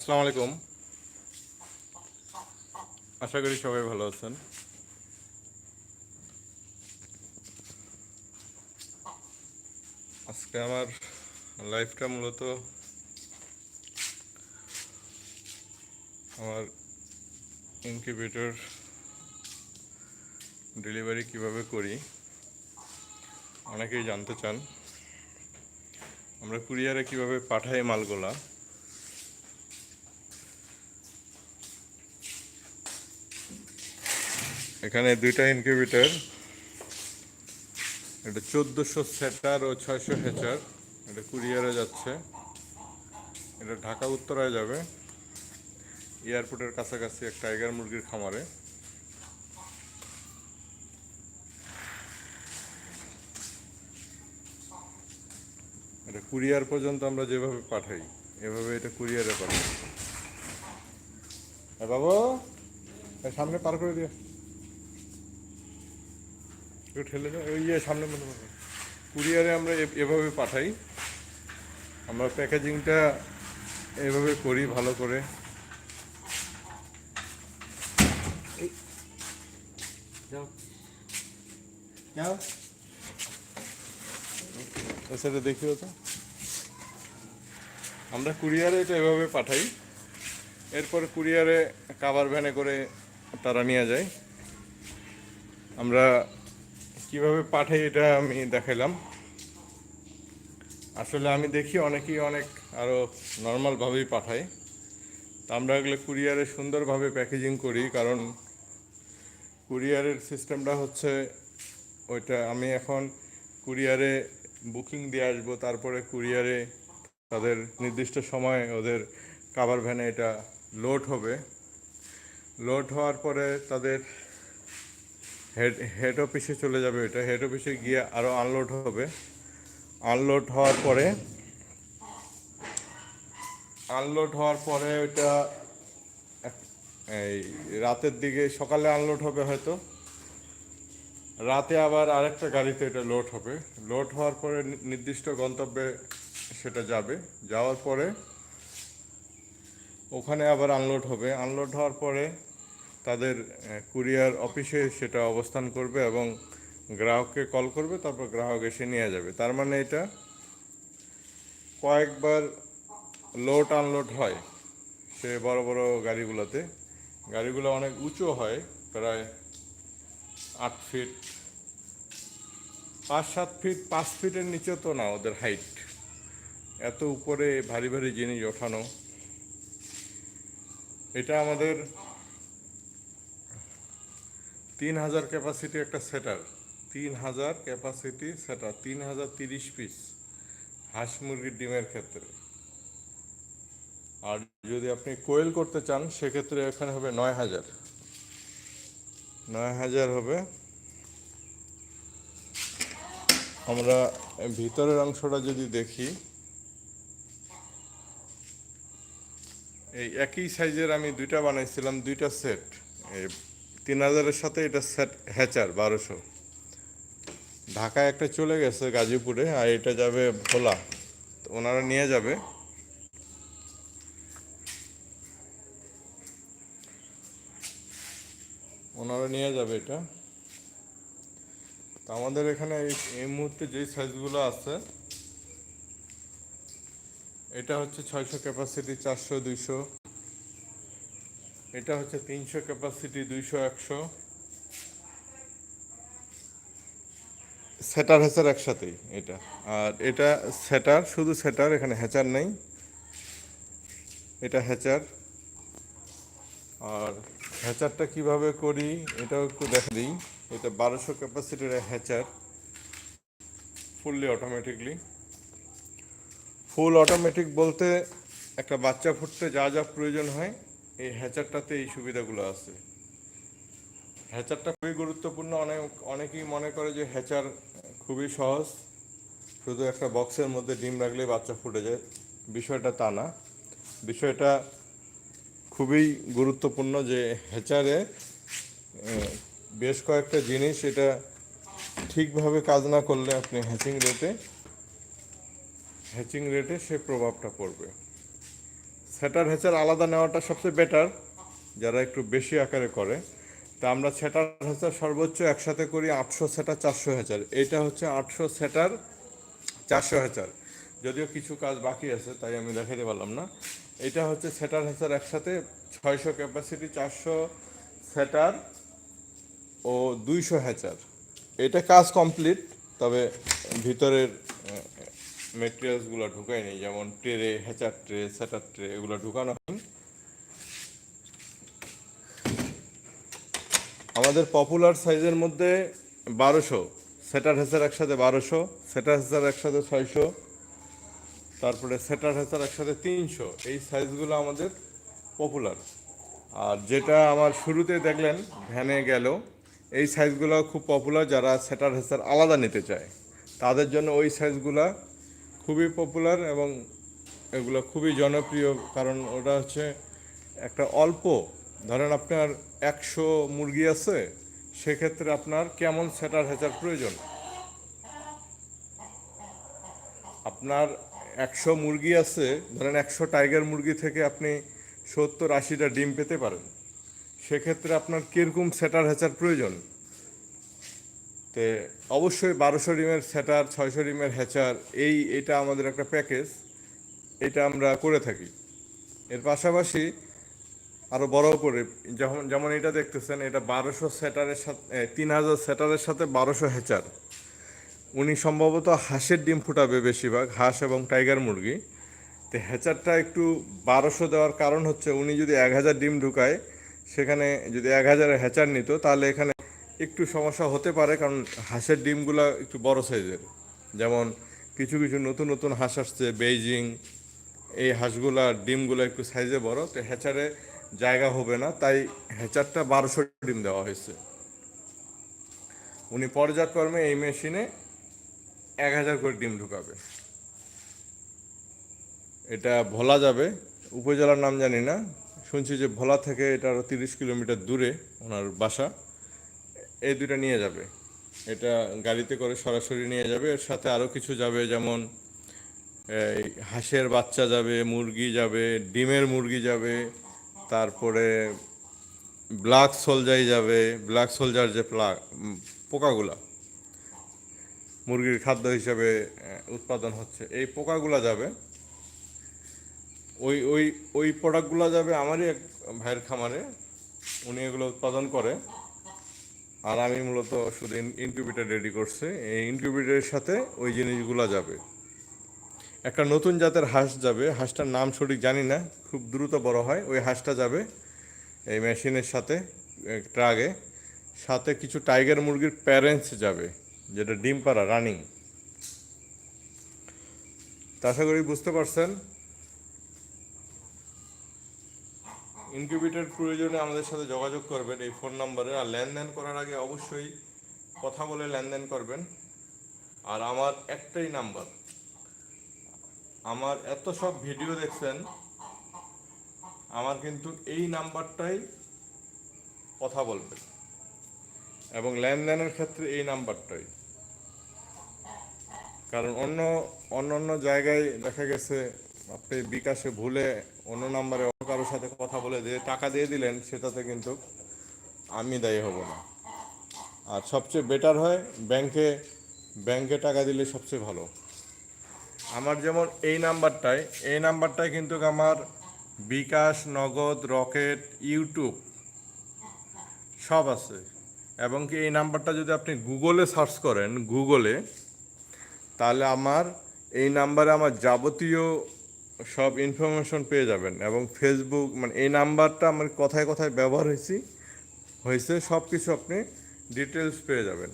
আসসালামু আলাইকুম। আশা করি সবাই ভালো আছেন। আজকে আমার লাইফটা মূলত আমার ইনকিউবেটর ডেলিভারি কীভাবে করি, অনেকেই জানতে চান। আমরা কুরিয়ারে কীভাবে পাঠাই মালগুলা এখানে দুইটা ইনকিউবেটর এটা চোদ্দোশো সেটার ও ছয়শো হেচার, এটা কুরিয়ারে যাচ্ছে, এটা ঢাকা উত্তরায় যাবে, এয়ারপোর্টের কাছাকাছি এক টাইগার মুরগির খামারে। এটা কুরিয়ার পর্যন্ত আমরা যেভাবে পাঠাই, এভাবে এটা কুরিয়ারে পাঠাই। এ বাবু সামনে পার করে দিয়ে একটু ঠেলে দাও। ওই যে সামনে মনে করো। কুরিয়ারে আমরা এভাবে পাঠাই। আমরা প্যাকেজিংটা এভাবে করি ভালো করে। সেটা দেখিও তো। আমরা কুরিয়ারে এটা এভাবে পাঠাই। এরপর কুরিয়ারে কাভার ভ্যানে করে তারা নিয়ে যায়। আমরা কীভাবে পাঠাই এটা আমি দেখাইলাম। আসলে আমি দেখি অনেকেই অনেক আরও নর্মালভাবেই পাঠায়। তা আমরা এগুলো কুরিয়ারে সুন্দরভাবে প্যাকেজিং করি, কারণ কুরিয়ারের সিস্টেমটা হচ্ছে ওইটা। আমি এখন কুরিয়ারে বুকিং দিয়ে আসব, তারপরে কুরিয়ারে তাদের নির্দিষ্ট সময় ওদের কাভার ভ্যানে এটা লোড হবে। লোড হওয়ার পরে তাদের হেড হেড অফিসে চলে যাবে এটা। হেড অফিসে গিয়ে আরও আনলোড হবে। আনলোড হওয়ার পরে আনলোড হওয়ার পরে ওইটা এই রাতের দিকে, সকালে আনলোড হবে হয়তো। রাতে আবার আরেকটা গাড়িতে এটা লোড হবে। লোড হওয়ার পরে নির্দিষ্ট গন্তব্যে সেটা যাবে। যাওয়ার পরে ওখানে আবার আনলোড হবে। আনলোড হওয়ার পরে তাদের কুরিয়ার অফিসে সেটা অবস্থান করবে এবং গ্রাহককে কল করবে, তারপর গ্রাহক এসে নিয়ে যাবে। তার মানে এটা কয়েকবার লোড আনলোড হয় সে বড় বড় গাড়িগুলোতে। গাড়িগুলো অনেক উঁচু হয়, প্রায় আট ফিট, পাঁচ সাত ফিট, পাঁচ ফিটের নিচে তো না ওদের হাইট এত উপরে ভারী ভারী জিনিস ওঠানো। এটা আমাদের তিন হাজার ক্যাপাসিটি একটা সেটার তিন হাজার ক্যাপাসিটি সেটার তিন হাজার তিরিশ পিস হাঁস মুরগির ডিমের ক্ষেত্রে। আর যদি আপনি কোয়েল করতে চান, সেক্ষেত্রে এখানে হবে নয় হাজার নয় হাজার হবে। আমরা ভিতরের অংশটা যদি দেখি, এই একই সাইজের আমি দুইটা বানাইছিলাম, দুইটা সেট তিন হাজারের সাথে এটা সেট হ্যাচার বারোশো। ঢাকায় একটা চলে গেছে গাজীপুরে, আর এটা যাবে ভোলা। তো ওনারা নিয়ে যাবে। ওনারা নিয়ে যাবে এটা। তো আমাদের এখানে এই- মুহূর্তে যেই সাইজগুলো আছে, এটা হচ্ছে ছয়শো ক্যাপাসিটি চারশো, দুইশো। এটা হচ্ছে তিনশো ক্যাপাসিটি দুইশো, একশো। সেটার হ্যাচার একসাথেই এটা। আর এটা সেটার শুধু সেটার এখানে হ্যাচার নেই। এটা হ্যাচার আর হ্যাচারটা কীভাবে করি, এটাও একটু দেখা দিই। এটা বারোশো ক্যাপাসিটির hatcher fully automatically full automatic বলতে একটা বাচ্চা ফুটতে যা যা প্রয়োজন হয় এই হ্যাচারটাতে এই সুবিধাগুলো আছে। হ্যাচারটা খুবই গুরুত্বপূর্ণ। অনেক, অনেকেই মনে করে যে হ্যাচার খুবই সহজ। শুধু একটা বক্সের মধ্যে ডিম রাখলেই বাচ্চা ফুটে যায়। বিষয়টা তা না। বিষয়টা খুবই গুরুত্বপূর্ণ যে হ্যাচারে বেশ কয়েকটা জিনিস এটা ঠিকভাবে কাজ না করলে আপনি হ্যাচিং রেটে হ্যাচিং রেটে সে প্রভাবটা পড়বে। সেটার হেচার আলাদা নেওয়াটা সবচেয়ে বেটার যারা একটু বেশি আকারে করে। তা আমরা সেটার হেচার সর্বোচ্চ একসাথে করি আটশো সেটার চারশো হেচার এটা হচ্ছে আটশো সেটার চারশো হেচার যদিও কিছু কাজ বাকি আছে, তাই আমি দেখাতে পারলাম না। এটা হচ্ছে সেটার হেচার একসাথে ছয়শো ক্যাপাসিটি চারশো সেটার ও দুইশো হ্যাচার এটা কাজ কমপ্লিট তবে ভিতরের মেটেরিয়ালসগুলো ঢুকাই নেই, যেমন tray hatcher tray setter tray এগুলো ঢুকানো আমাদের পপুলার সাইজের মধ্যে বারোশো সেটার হ্যাচার একসাথে বারোশো সেটার হ্যাচার একসাথে ছয়শো, তারপরে সেটার হ্যাচার একসাথে তিনশো, এই সাইজগুলো আমাদের পপুলার আর যেটা আমার শুরুতে দেখলেন, ভ্যানে গেল এই সাইজগুলো খুব পপুলার যারা সেটার হেসার আলাদা নিতে চায়, তাদের জন্য ওই সাইজগুলো খুবই পপুলার এবং এগুলো খুবই জনপ্রিয়, কারণ ওটা হচ্ছে একটা অল্প। ধরেন আপনার একশো মুরগি আছে, সেক্ষেত্রে আপনার কেমন সেটার হেচার প্রয়োজন? আপনার একশো মুরগি আছে, ধরেন একশো টাইগার মুরগি থেকে আপনি সত্তর আশিটা ডিম পেতে পারেন। সেক্ষেত্রে আপনার কীরকম সেটার হেচার প্রয়োজন? তে অবশ্যই বারোশো ডিমের সেটার, ছয়শো ডিমের হ্যাচার, এই, এটা আমাদের একটা প্যাকেজ। এটা আমরা করে থাকি। এর পাশাপাশি আরও বড় করে যেমন যেমন এটা দেখতেছেন, এটা বারোশো সেটারের সাথে তিন হাজার সেটারের সাথে বারোশো হ্যাচার। উনি সম্ভবত হাঁসের ডিম ফুটাবে বেশিরভাগ, হাঁস এবং টাইগার মুরগি। তো হ্যাচারটা একটু বারোশো দেওয়ার কারণ হচ্ছে, উনি যদি এক হাজার ডিম ঢুকায়, সেখানে যদি এক হাজারের হ্যাচার নিত, তাহলে এখানে একটু সমস্যা হতে পারে, কারণ হাঁসের ডিমগুলো একটু বড় সাইজের। যেমন কিছু কিছু নতুন নতুন হাঁস আসছে, বেইজিং, এই হাঁসগুলা ডিমগুলো একটু সাইজে বড়, তো হ্যাচারে জায়গা হবে না, তাই হ্যাচারটা বারোশো ডিম দেওয়া হয়েছে। উনি পর্যায়ক্রমে এই মেশিনে এক হাজার করে ডিম ঢুকাবে। এটা ভোলা যাবে, উপজেলার নাম জানি না, শুনছি যে ভোলা থেকে এটা আরও তিরিশ কিলোমিটার দূরে ওনার বাসা। এই দুইটা নিয়ে যাবে। এটা গাড়িতে করে সরাসরি নিয়ে যাবে, এর সাথে আরও কিছু যাবে, যেমন, এই হাঁসের বাচ্চা যাবে, মুরগি যাবে, ডিমের মুরগি যাবে, তারপরে ব্ল্যাক সোলজাই যাবে, ব্ল্যাক সোলজার যে প্লা পোকাগুলা, মুরগির খাদ্য হিসাবে উৎপাদন হচ্ছে, এই পোকাগুলা যাবে। ওই ওই ওই প্রোডাক্টগুলো যাবে আমারই এক ভাইয়ের খামারে, উনি এগুলো উৎপাদন করে। আর আমি মূলত শুধু ইনকিউবেটার রেডি করছি। এই ইনকিউবেটারের সাথে ওই জিনিসগুলো যাবে। একটা নতুন জাতের হাঁস যাবে। হাঁসটার নাম সঠিক জানি না। খুব দ্রুত বড় হয়। ওই হাঁসটা যাবে এই মেশিনের সাথে ট্রাগে। সাথে কিছু টাইগার মুরগির প্যারেন্টস যাবে, যেটা ডিম পাড়া রানিং তা আশা করি বুঝতে পারছেন। ইনকিউবেটর প্রয়োজনে আমাদের সাথে যোগাযোগ করবেন এই ফোন নম্বরে। আর লেনদেন করার আগে অবশ্যই কথা বলে লেনদেন করবেন। আর আমার একটাই নাম্বার। আমার এত সব ভিডিও দেখছেন, আমার কিন্তু এই নাম্বারটাই কথা বলবেন এবং লেনদেনের ক্ষেত্রে এই নাম্বারটাই। কারণ অন্য অন্য অন্য জায়গায় দেখা গেছে, আপনি বিকাশে ভুলে অন্য নাম্বারে কারোর সাথে কথা বলে দিয়ে টাকা দিয়ে দিলেন, সেটাতে কিন্তু আমি দায়ী হব না। আর সবচেয়ে বেটার হয় ব্যাংকে ব্যাংকে টাকা দিলে সবচেয়ে ভালো। আমার যেমন এই নাম্বারটায় এই নাম্বারটায় কিন্তু আমার বিকাশ, নগদ, রকেট, ইউটিউব সব আছে। এবং কি এই নাম্বারটা যদি আপনি গুগলে সার্চ করেন, গুগলে, তাহলে আমার এই নাম্বারে আমার যাবতীয় সব ইনফরমেশন পেয়ে যাবেন এবং ফেসবুক মানে এই নাম্বারটা আমার কথায় কথায় ব্যবহার হয়েছি, হয়েছে সব কিছু আপনি ডিটেলস পেয়ে যাবেন।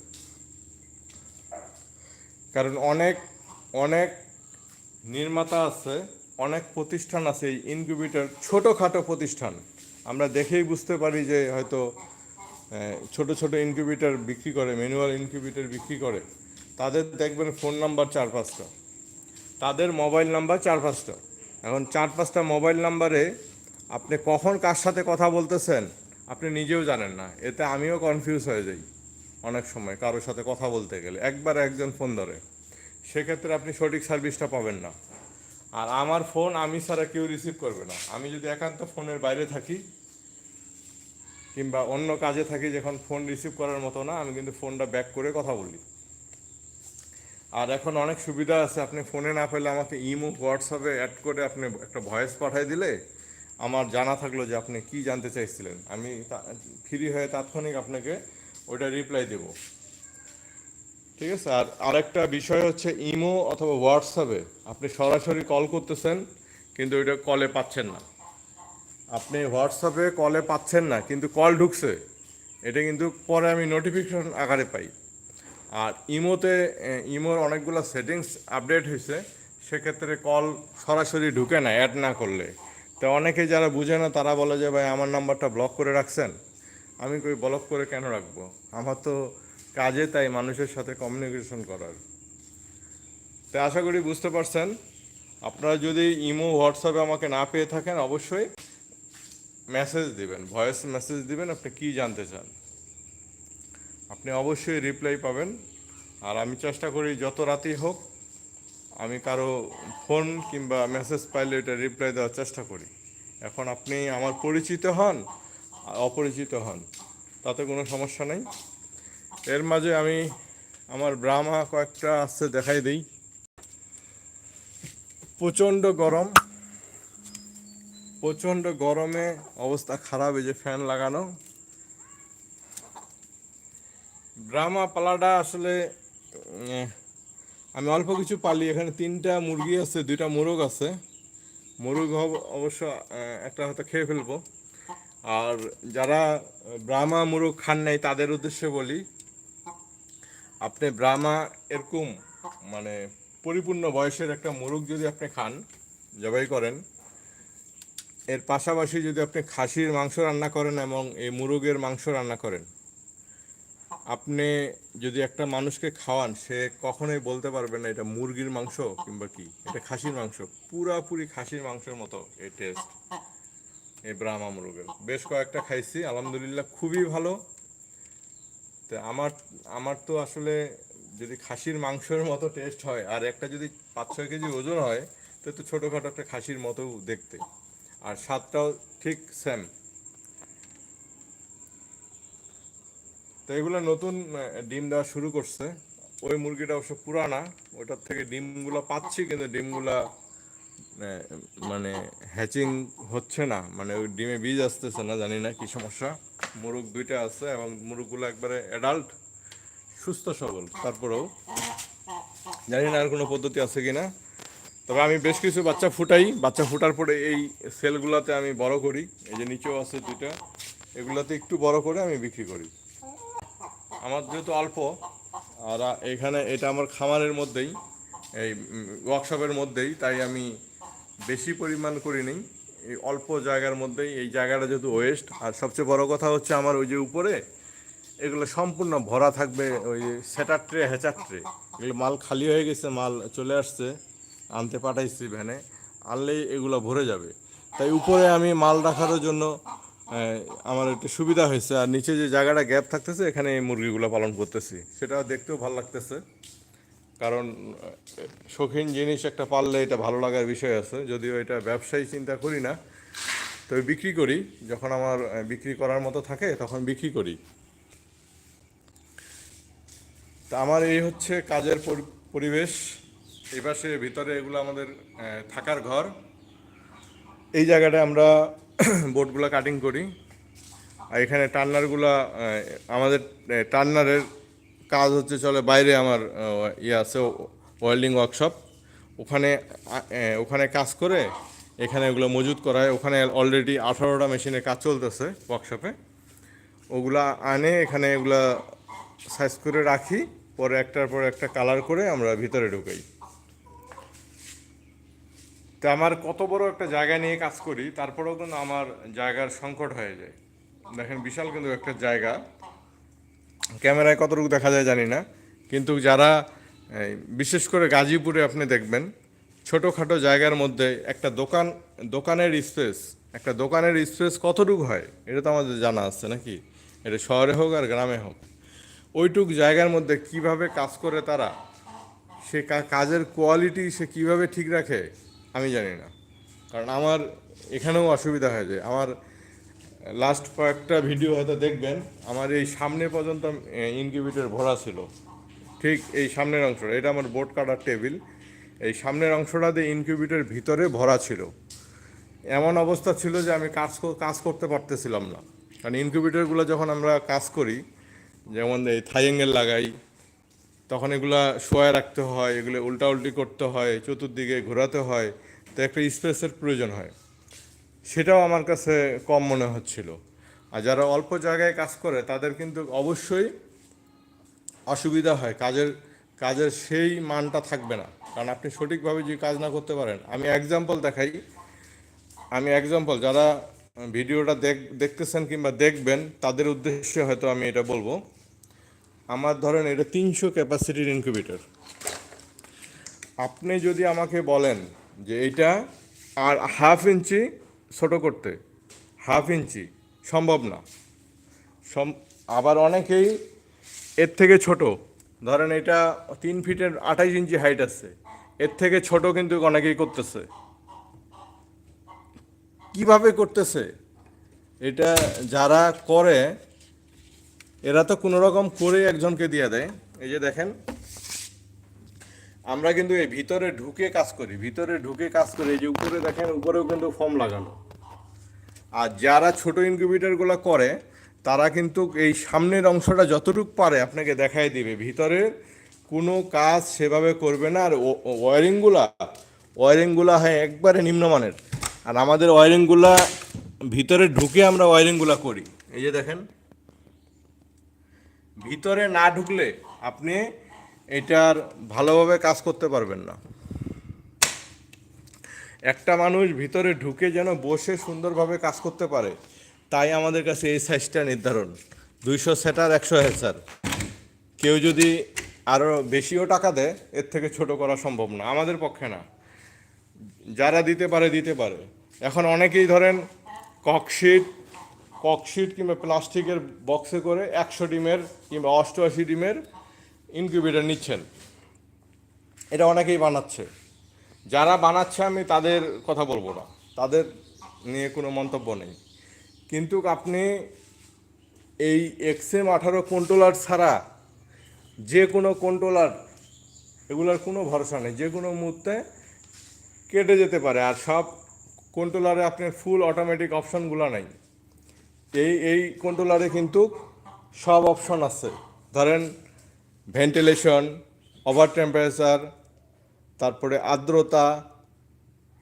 কারণ অনেক অনেক নির্মাতা আছে, অনেক প্রতিষ্ঠান আছে, এই ইনকিউবেটর ছোটোখাটো প্রতিষ্ঠান। আমরা দেখেই বুঝতে পারি যে হয়তো ছোট ছোট ইনকিউবেটর বিক্রি করে ম্যানুয়াল ইনকিউবেটর বিক্রি করে, তাদের দেখবেন ফোন নাম্বার চার পাঁচটা, তাদের মোবাইল নাম্বার চার পাঁচটা। এখন চার পাঁচটা মোবাইল নাম্বারে আপনি কখন কার সাথে কথা বলতেছেন, আপনি নিজেও জানেন না। এতে আমিও কনফিউজ হয়ে যাই অনেক সময় কারোর সাথে কথা বলতে গেলে। একবার একজন ফোন ধরে। সেক্ষেত্রে আপনি সঠিক সার্ভিসটা পাবেন না। আর আমার ফোন আমি ছাড়া কেউ রিসিভ করবে না। আমি যদি একান্ত ফোনের বাইরে থাকি, কিংবা অন্য কাজে থাকি, যখন ফোন রিসিভ করার মতো না, আমি কিন্তু ফোনটা ব্যাক করে কথা বলি। আর এখন অনেক সুবিধা আছে, আপনি ফোনে না পেলে আমাকে ইমো, হোয়াটসঅ্যাপে অ্যাড করে আপনি একটা ভয়েস পাঠিয়ে দিলে আমার জানা থাকল যে আপনি কি জানতে চাইছিলেন। আমি ফ্রি হয়ে তাৎক্ষণিক আপনাকে ওইটা রিপ্লাই দেব। ঠিক আছে? আর আরেকটা বিষয় হচ্ছে ইমো অথবা হোয়াটসঅ্যাপে আপনি সরাসরি কল করতেছেন, কিন্তু ওইটা কলে পাচ্ছেন না। আপনি হোয়াটসঅ্যাপে কলে পাচ্ছেন না, কিন্তু কল ঢুকছে। এটা কিন্তু পরে আমি নোটিফিকেশন আকারে পাই। আর ইমোতে ইমোর অনেকগুলো সেটিংস আপডেট হয়েছে, সেক্ষেত্রে কল সরাসরি ঢুকে না, অ্যাড না করলে। তো অনেকে যারা বুঝে না, তারা বলে যে, ভাই, আমার নাম্বারটা ব্লক করে রাখছেন। আমি কই ব্লক করে কেন রাখব? আমার তো কাজে তাই মানুষের সাথে কমিউনিকেশন করার। তো আশা করি বুঝতে পারছেন। আপনারা যদি ইমো হোয়াটসঅ্যাপে আমাকে না পেয়ে থাকেন, অবশ্যই মেসেজ দিবেন ভয়েস মেসেজ দিবেন, আপনি কি জানতে চান? আপনি অবশ্যই রিপ্লাই পাবেন। আর আমি চেষ্টা করি যত রাতেই হোক, আমি কারও ফোন কিংবা মেসেজ পাইলে এটা রিপ্লাই দেওয়ার চেষ্টা করি। এখন আপনি আমার পরিচিত হন আর অপরিচিত হন, তাতে কোনো সমস্যা নেই। এর মাঝে আমি আমার ব্রাহ্মা কয়েকটা আছে দেখাই দিই। প্রচণ্ড গরম। প্রচণ্ড গরমে অবস্থা খারাপ, এই যে ফ্যান লাগানো। ব্রাহ্মা পালাটা আসলে আমি অল্প কিছু পালি। এখানে তিনটা মুরগি আছে, দুইটা মোরগ আছে। মোরগ অবশ্য একটা হয়তো খেয়ে ফেলব। আর যারা ব্রাহ্মা মুরগ খান নাই, তাদের উদ্দেশ্যে বলি, আপনি ব্রাহ্মা এরকম মানে পরিপূর্ণ বয়সের একটা মোরগ যদি আপনি খান, জবাই করেন, এর পাশাপাশি যদি আপনি খাসির মাংস রান্না করেন এবং এই মুরগের মাংস রান্না করেন আপনি যদি একটা মানুষকে খাওয়ান, সে কখনোই বলতে পারবে না এটা মুরগির মাংস কিংবা কি, এটা খাসির মাংস। পুরাপুরি খাসির মাংসের মতো এই টেস্ট এই ব্রাহ্মা মুরগের। বেশ কয়েকটা খাইছি, আলহামদুলিল্লাহ খুবই ভালো। তো আমার আমার তো আসলে যদি খাসির মাংসের মতো টেস্ট হয়, আর একটা যদি পাঁচ ছয় কেজি ওজন হয়, তো ছোটোখাটো একটা খাসির মতো দেখতে। আর স্বাদটাও ঠিক সেম তো এগুলো নতুন ডিম দেওয়া শুরু করছে। ওই মুরগিটা অবশ্য পুরানা, ওটার থেকে ডিমগুলো পাচ্ছি, কিন্তু ডিমগুলা মানে হ্যাচিং হচ্ছে না। মানে ওই ডিমে বীজ আসতেছে না, জানি না কি সমস্যা। মুরগ দুইটা আছে এবং মুরগগুলো একবারে অ্যাডাল্ট সুস্থ সবল। তারপরেও জানি না আর কোনো পদ্ধতি আছে কি না তবে আমি বেশ কিছু বাচ্চা ফুটাই। বাচ্চা ফুটার পরে এই সেলগুলোতে আমি বড় করি। এই যে নিচেও আছে দুইটা। এগুলোতে একটু বড় করে আমি বিক্রি করি। আমার যেহেতু অল্প আর এখানে, এটা আমার খামারের মধ্যেই, এই ওয়ার্কশপের মধ্যেই, তাই আমি বেশি পরিমাণ করি নেই এই অল্প জায়গার মধ্যেই, এই জায়গাটা যেহেতু ওয়েস্ট আর সবচেয়ে বড় কথা হচ্ছে আমার ওই যে উপরে, এগুলো সম্পূর্ণ ভরা থাকবে, ওই সেটার ট্রে হ্যাচার ট্রে এগুলো মাল খালি হয়ে গেছে, মাল চলে আসছে, আনতে পাঠাইছি ভ্যানে, আনলেই এগুলো ভরে যাবে। তাই উপরে আমি মাল রাখার জন্য আমার একটু সুবিধা হয়েছে। আর নিচে যে জায়গাটা গ্যাপ থাকতেছে, এখানে এই মুরগিগুলো পালন করতেছি। সেটা দেখতেও ভালো লাগতেছে। কারণ শৌখিন জিনিস একটা পাললে এটা ভালো লাগার বিষয় আছে। যদিও এটা ব্যবসায়ী চিন্তা করি না, তবে বিক্রি করি। যখন আমার বিক্রি করার মতো থাকে, তখন বিক্রি করি। তা আমার এই হচ্ছে কাজের পরি- পরিবেশ। এই পাশে ভিতরে এগুলো আমাদের থাকার ঘর। এই জায়গাটায় আমরা বোর্ডগুলো কাটিং করি। আর এখানে টার্নারগুলো আমাদের টার্নারের কাজ হচ্ছে চলে বাইরে আমার ইয়ে আছে ওয়েল্ডিং ওয়ার্কশপ ওখানে ওখানে কাজ করে এখানে ওগুলো মজুত করা হয় ওখানে অলরেডি আঠারোটা মেশিনের কাজ চলতেছে ওয়ার্কশপে ওগুলা আনে, এখানে এগুলা সাইজ করে রাখি। পরে একটার পর একটা কালার করে আমরা ভিতরে ঢুকাই। তা আমার কত বড় একটা জায়গা নিয়ে কাজ করি, তারপরেও কিন্তু আমার জায়গার সংকট হয়ে যায়। দেখেন, বিশাল কিন্তু একটা জায়গা। ক্যামেরায় কতটুকু দেখা যায় জানি না, কিন্তু যারা বিশেষ করে গাজীপুরে আপনি দেখবেন, ছোটোখাটো জায়গার মধ্যে একটা দোকান, দোকানের স্পেস একটা দোকানের স্পেস কতটুকু হয়, এটা তো আমাদের জানা আছে নাকি? এটা শহরে হোক আর গ্রামে হোক। ওইটুক জায়গার মধ্যে কীভাবে কাজ করে তারা, সে কাজের কোয়ালিটি সে কীভাবে ঠিক রাখে আমি জানি না। কারণ আমার এখানেও অসুবিধা হয়ে যায় আমার লাস্ট কয়েকটা ভিডিও হয়তো দেখবেন, আমার এই সামনে পর্যন্ত ইনকিউবেটর ভরা ছিল। ঠিক এই সামনের অংশটা, এটা আমার বোর্ড কাটার টেবিল এই সামনের অংশটা দিয়ে ইনকিউবেটর ভিতরে ভরা ছিল। এমন অবস্থা ছিল যে, আমি কাজ কাজ করতে পারতেছিলাম না। কারণ ইনকিউবেটরগুলো যখন আমরা কাজ করি, যেমন এই থাই অ্যাঙ্গেল লাগাই তখন এগুলা শোয়া রাখতে হয়, এগুলো উল্টা উল্টি করতে হয়, চতুর্দিকে ঘোরাতে হয়, তো একটা স্পেসের প্রয়োজন হয়। সেটাও আমার কাছে কম মনে হচ্ছিল। আর যারা অল্প জায়গায় কাজ করে, তাদের কিন্তু অবশ্যই অসুবিধা হয়, কাজের কাজের সেই মানটা থাকবে না। কারণ আপনি সঠিকভাবে যদি কাজ না করতে পারেন, আমি এক্সাম্পল দেখাই। আমি এক্সাম্পল যারা ভিডিওটা দেখ, দেখতেছেন কিংবা দেখবেন, তাদের উদ্দেশ্যে হয়তো আমি এটা বলব। আমার ধরেন এটা তিনশো ক্যাপাসিটির ইনকিউবেটর। আপনি যদি আমাকে বলেন যে এটা আর হাফ ইঞ্চি ছোট করতে, হাফ ইঞ্চি, সম্ভব না। সম- আবার অনেকেই এর থেকে ছোট, ধরেন এটা তিন ফিটের আঠাইশ ইঞ্চি হাইট আছে, এর থেকে ছোট কিন্তু অনেকেই করতেছে। কীভাবে করতেছে? এটা যারা করে এরা তো কোনো রকম করে একজনকে দিয়ে দেয়। এই যে দেখেন, আমরা কিন্তু এই ভিতরে ঢুকে কাজ করি, ভিতরে ঢুকে কাজ করি, এই যে উপরে দেখেন, উপরেও কিন্তু ফর্ম লাগানো। আর যারা ছোট ইনকিউবেটরগুলো করে, তারা কিন্তু এই সামনের অংশটা যতটুকু পারে আপনাকে দেখাই দিবে। ভিতরে কোনো কাজ সেভাবে করবে না, আর ওয়ারিংগুলা ওয়ারিংগুলা হয় একবারে নিম্নমানের। আর আমাদের ওয়ারিংগুলা ভিতরে ঢুকে আমরা ওয়ারিংগুলা করি। এই যে দেখেন ভিতরে না ঢুকলে আপনি এটার ভালোভাবে কাজ করতে পারবেন না। একটা মানুষ ভিতরে ঢুকে যেন বসে সুন্দরভাবে কাজ করতে পারে, তাই আমাদের কাছে এই সাইজটা নির্ধারণ। দুইশো সেটার একশো হেসার কেউ যদি আরও বেশিও টাকা দেয়, এর থেকে ছোট করা সম্ভব না, আমাদের পক্ষে না। যারা দিতে পারে দিতে পারে। এখন অনেকেই ধরেন, ককশিট ককশিট কিংবা প্লাস্টিকের বক্সে করে একশো ডিমের কিংবা অষ্টআশি ডিমের ইনকিউবেটর নিচ্ছেন। এটা অনেকেই বানাচ্ছে। যারা বানাচ্ছে আমি তাদের কথা বলব না। তাদের নিয়ে কোনো মন্তব্য নেই। কিন্তু আপনি এই এক্সএম আঠারো কন্ট্রোলার ছাড়া যে কোনো কন্ট্রোলার, এগুলোর কোনো ভরসা নেই। যে কোনো মুহূর্তে কেটে যেতে পারে। আর সব কন্ট্রোলারে আপনার ফুল অটোমেটিক অপশানগুলো নাই। এই এই কন্ট্রোলারে কিন্তু সব অপশন আছে। ধরেন ভেন্টিলেশন ওভার টেম্পারেচার তারপরে আর্দ্রতা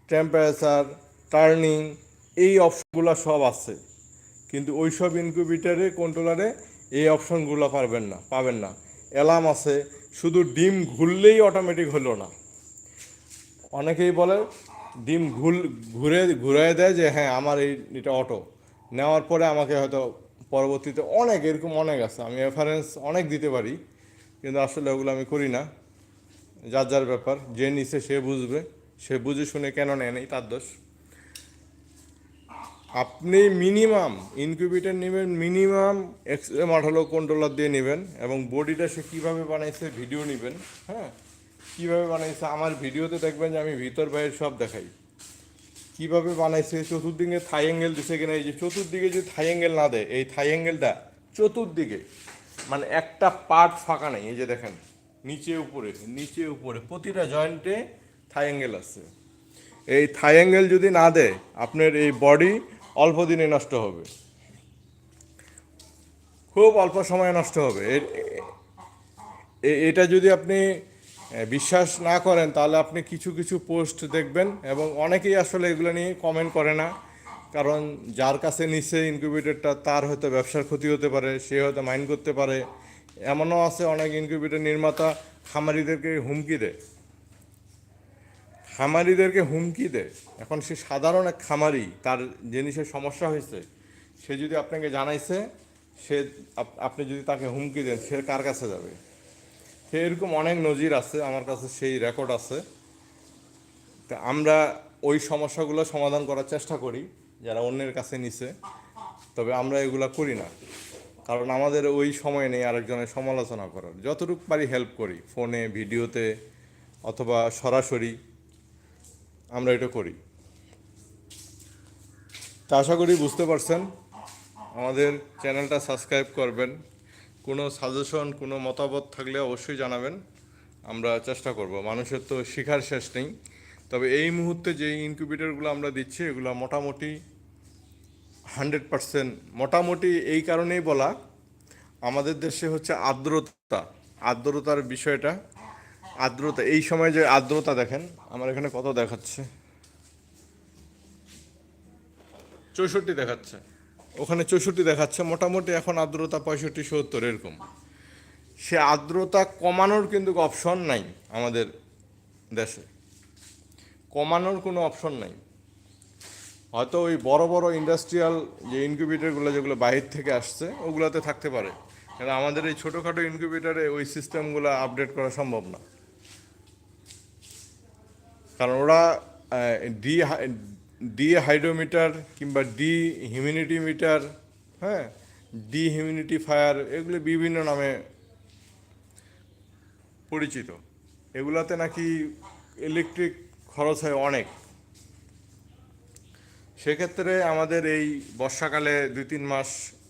টেম্পারেচার টার্নিং এই অপশনগুলো সব আছে। কিন্তু ওই সব ইনকিউবেটারে কন্ট্রোলারে এই অপশনগুলো পারবেন না, পাবেন না। অ্যালার্ম আছে, শুধু ডিম ঘুরলেই অটোমেটিক হলো না। অনেকেই বলে, ডিম ঘুল, ঘুরে ঘুরে দেয় যে হ্যাঁ আমার এই, এটা অটো নেওয়ার পরে আমাকে হয়তো পরবর্তীতে অনেক, এরকম অনেক আছে। আমি রেফারেন্স অনেক দিতে পারি, কিন্তু আসলে ওগুলো আমি করি না। যার যার ব্যাপার, যে নিছে সে বুঝবে, সে বুঝে শুনে কেন নেয় নেই, তার দোষ। আপনি মিনিমাম ইনকিউবেটর নেবেন মিনিমাম এক্সরে আঠালো কন্ট্রোলার দিয়ে নেবেন, এবং বডিটা সে কীভাবে বানাইছে ভিডিও নেবেন হ্যাঁ? কীভাবে বানাইছে, আমার ভিডিওতে দেখবেন যে আমি ভিতর বাইরের সব দেখাই। কীভাবে বানাইছে? চতুর্দিকে থাই অ্যাঙ্গেল দিছে কিনা? এই যে চতুর্দিকে যদি থাই অ্যাঙ্গেল না দেয়, এই থাই অ্যাঙ্গেলটা চতুর্দিকে মানে একটা পার্ট ফাঁকা নেই। এই যে দেখেন, নিচে উপরে নিচে উপরে, প্রতিটা জয়েন্টে থাই অ্যাঙ্গেল আছে। এই থাই অ্যাঙ্গেল যদি না দেয়, আপনার এই বডি অল্প দিনে নষ্ট হবে। খুব অল্প সময়ে নষ্ট হবে। এটা যদি আপনি বিশ্বাস না করেন, তাহলে আপনি কিছু কিছু পোস্ট দেখবেন এবং অনেকেই আসলে এগুলো নিয়ে কমেন্ট করে না। কারণ যার কাছে নিচে ইনকিউবেটরটা তার হয়তো ব্যবসার ক্ষতি হতে পারে, সে হয়তো মাইন্ড করতে পারে। এমনও আছে অনেক ইনকিউবেটর নির্মাতা, খামারিদেরকে হুমকি দেয়। খামারিদেরকে হুমকি দেয়। এখন সে সাধারণ এক খামারি, তার জিনিসের সমস্যা হয়েছে, সে যদি আপনাকে জানাইছে, সে আপ- আপনি যদি তাকে হুমকি দেন, সে কার কাছে যাবে? এরকম অনেক নজির আছে, আমার কাছে সেই রেকর্ড আছে। তা আমরা ওই সমস্যাগুলো সমাধান করার চেষ্টা করি, যারা অন্যের কাছে নিছে। তবে আমরা এগুলা করি না, কারণ আমাদের ওই সময় নেই আরেকজনের সমালোচনা করার। যতটুকু পারি হেল্প করি ফোনে ভিডিওতে অথবা সরাসরি আমরা এটা করি। তা আশা করি বুঝতে পারছেন। আমাদের চ্যানেলটা সাবস্ক্রাইব করবেন। কোনো সাজেশন, কোনো মতামত থাকলে অবশ্যই জানাবেন। আমরা চেষ্টা করব। মানুষের তো শিখার শেষ নেই। তবে এই মুহূর্তে যে ইনকিউবেটরগুলো আমরা দিচ্ছি, এগুলো মোটামুটি হান্ড্রেড পারসেন্ট, মোটামুটি এই কারণেই বলা, আমাদের দেশে হচ্ছে আর্দ্রতা। আর্দ্রতার বিষয়টা, আর্দ্রতা, এই সময় যে আর্দ্রতা দেখেন, আমার এখানে কত দেখাচ্ছে? চৌষট্টি দেখাচ্ছে। ওখানে চৌষট্টি দেখাচ্ছে, মোটামুটি এখন আর্দ্রতা পঁয়ষট্টি, সত্তর, এরকম। সে আর্দ্রতা কমানোর কিন্তু অপশন নাই আমাদের দেশে। কমানোর কোনো অপশন নাই। হয়তো ওই বড় বড় ইন্ডাস্ট্রিয়াল যে ইনকিউবেটরগুলো যেগুলো বাহির থেকে আসছে, ওগুলোতে থাকতে পারে। কিন্তু আমাদের এই ছোটোখাটো ইনকিউবেটরে ওই সিস্টেমগুলো আপডেট করা সম্ভব না। কারণ ওরা ডি ডি হাইড্রোমিটার কিংবা ডি হিউমিনিটি মিটার হ্যাঁ ডি হিউমিনিটি ফায়ার এগুলো বিভিন্ন নামে পরিচিত। এগুলাতে নাকি ইলেকট্রিক খরচ হয় অনেক। সেক্ষেত্রে আমাদের এই বর্ষাকালে দুই তিন মাস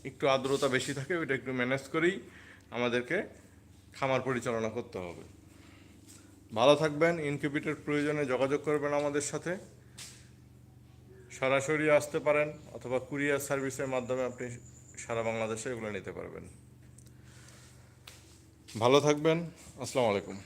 একটু আর্দ্রতা বেশি থাকে, ওইটা একটু ম্যানেজ করেই আমাদেরকে খামার পরিচালনা করতে হবে। ভালো থাকবেন, ইনকিউবেটর প্রয়োজনে যোগাযোগ করবেন আমাদের সাথে। সরাসরি আসতে পারেন অথবা কুরিয়ার সার্ভিসের মাধ্যমে আপনি সারা বাংলাদেশে এগুলো নিতে পারবেন। ভালো থাকবেন। আসসালামু আলাইকুম।